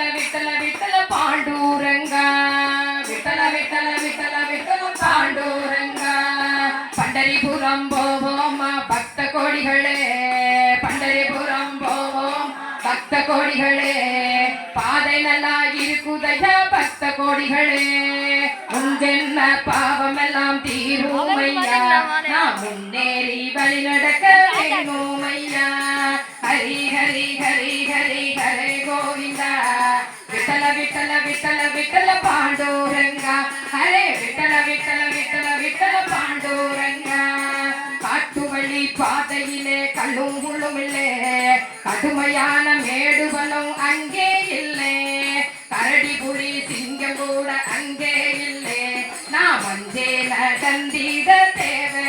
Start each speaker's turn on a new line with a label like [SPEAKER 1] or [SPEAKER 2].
[SPEAKER 1] விட்டல விட்டல விட்டல பாண்டூரங்க. விட்டல விட்டல விட்டல விட்டல பாண்டூரங்க. பண்டரிபுரம் போவோம் பக்த கோடிகளே. பண்டரிபுரம் போவோம் பக்த கோடிகளே. பாதை நல்லா இருக்குதையா பக்த கோடிகளே. முன்ஜென்ம பாவமெல்லாம் தீருமையா
[SPEAKER 2] நான்
[SPEAKER 1] முன்னேறி வழி நடக்க வேண்டுமையா ஹரி ஹரி ஹரி ஹரி ஹரே கோவிந்தா. விட்டல விட்டல விட்டல பாண்டோரங்கா பாண்டோரங்க. ஹரே விட்டல விட்டல விட்டல விட்டல பாண்டோரங்கா. காட்டு வழி பாதையிலே கல்லும் முள்ளும் இல்லை. கடுமையான மேடுவனும் அங்கே இல்லை. கரடி புலி சிங்கம் கூட அங்கே இல்லை. நான் வந்தே நடந்தீத தேவை